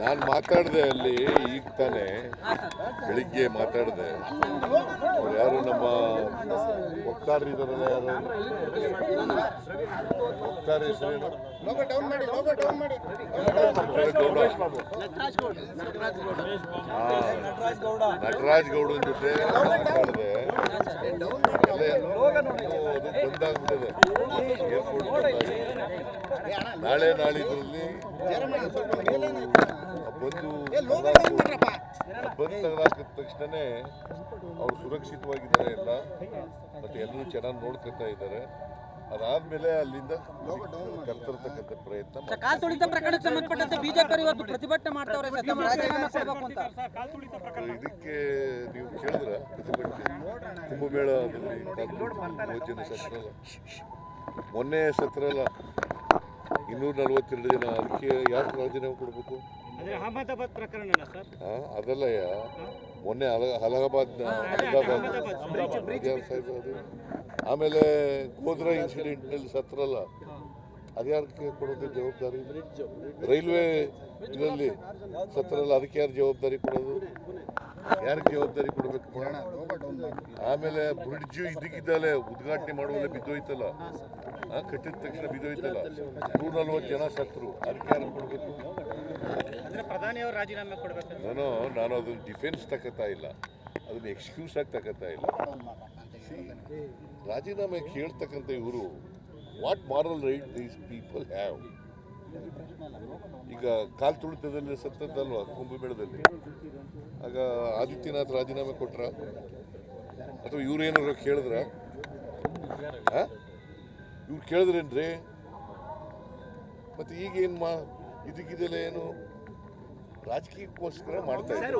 ನಾನು ಮಾತಾಡಿದೆ ಅಲ್ಲಿ ಈಗ ತಾನೇ. ಬೆಳಿಗ್ಗೆ ಮಾತಾಡಿದೆ. ಅವ್ರು ಯಾರು ನಮ್ಮ ವಕ್ತಾರರು ಇದಾರಲ್ಲ ಯಾರು? ವಕ್ತಾರ. ನಟರಾಜ್ ಗೌಡನ ಜೊತೆ ಮಾತಾಡಿದೆ. ನಾಳೆ ನಾಳಿದ್ರಲ್ಲಿ ಬಂದು ಬಂದು ತೆಗೆದಾಕಿದ ತಕ್ಷಣನೇ ಅವ್ರು ಸುರಕ್ಷಿತವಾಗಿದ್ದಾರೆ ಎಲ್ಲ ಮತ್ತೆ ಎಲ್ಲರೂ ಚೆನ್ನಾಗಿ ನೋಡ್ಕೊತಾ ಇದ್ದಾರೆ ಅದಾದ್ಮೇಲೆ ಅಲ್ಲಿಂದ ಕರ್ತರ್ತಕ್ಕಂಥ ಪ್ರಯತ್ನ ಪ್ರಕರಣಕ್ಕೆ ಸಂಬಂಧಪಟ್ಟಂತೆ ಬಿಜೆಪಿ ಇವತ್ತು ಪ್ರತಿಭಟನೆ ಮಾಡ್ತಾವ್ರೆ ಇದಕ್ಕೆ ನೀವು ಕುಂಭಮೇಳ ಯೋಜನೆ ಸತ್ರ ಅಲ್ಲ. ಮೊನ್ನೆ ಸತ್ರ ಅಲ್ಲ ಇನ್ನೂರ ನಲ್ವತ್ತೆರಡು ಜನ ಅದಕ್ಕೆ ಯಾಕೆ ರಾಜೀನಾಮೆ ಕೊಡಬೇಕು? ಅದೆಲ್ಲ ಅಹಮದಾಬಾದ್ ಪ್ರಕರಣ ಸರ್? ಅದಲ್ಲಯ್ಯ ಮೊನ್ನೆ ಅಲಹಾಬಾದ್ ಆಮೇಲೆ ಗೋಧ್ರಾ ಇನ್ಸಿಡೆಂಟ್ನಲ್ಲಿ ಸತ್ರಲ್ಲ ಯಾರಕ್ಕೆ ಕೊಡೋದು ಜವಾಬ್ದಾರಿ? ರೈಲ್ವೆ ಇದರಲ್ಲಿ ಸತ್ರಲ್ಲ ಅದಕ್ಕೆ ಯಾರು ಜವಾಬ್ದಾರಿ ಕೊಡೋದು? ಯಾರಿಗೆ ಜವಾಬ್ದಾರಿ ಕೊಡಬೇಕು? ಆಮೇಲೆ ಬ್ರಿಡ್ಜ್ ಇದಕ್ಕಿದ್ದಲ್ಲೇ ಉದ್ಘಾಟನೆ ಮಾಡುವಲ್ಲೇ ಬಿದ್ದೋಯ್ತಲ್ಲ. ಆ, ಕಟ್ಟಿದ ತಕ್ಷಣ ಬಿದ್ದೋಯ್ತಲ್ಲ. ನೂರ ನಲ್ವತ್ತು ಜನ ಸತ್ರು ಅದಕ್ಕೆ ಯಾರು ಕೊಡಬೇಕು? ನಾನು ನಾನು ಅದನ್ನ ಡಿಫೆನ್ಸ್ ತಗೋತಾ ಇಲ್ಲ. ಅದನ್ನ ಎಕ್ಸ್ಕ್ಯೂಸ್ ಆಗಿ ತಗೋತಾ ಇಲ್ಲ. ರಾಜೀನಾಮೆ ಕೇಳ್ತಕ್ಕಂಥ ಇವರು what moral right these people have ಈಗ ಕಾಲ್ ತುಳಿತದಲ್ಲಿ ಸತ್ತದ್ದಲ್ವಾ? ಕುಂಭಮೇಳದಲ್ಲಿ ಆಗ ಆದಿತ್ಯನಾಥ್ ರಾಜೀನಾಮೆ ಕೊಟ್ರ? ಅಥವಾ ಇವ್ರೇನಾದ್ರು ಕೇಳಿದ್ರ? ಇವ್ರು ಕೇಳಿದ್ರೇನ್ರಿ? ಮತ್ತೆ ಈಗ ಏನು ಮಾ ಇದಕ್ಕಿದೆಲ್ಲ ಏನು? ರಾಜಕೀಯಕ್ಕೋಸ್ಕರ ಮಾಡ್ತಾ ಇದ್ದಾರೆ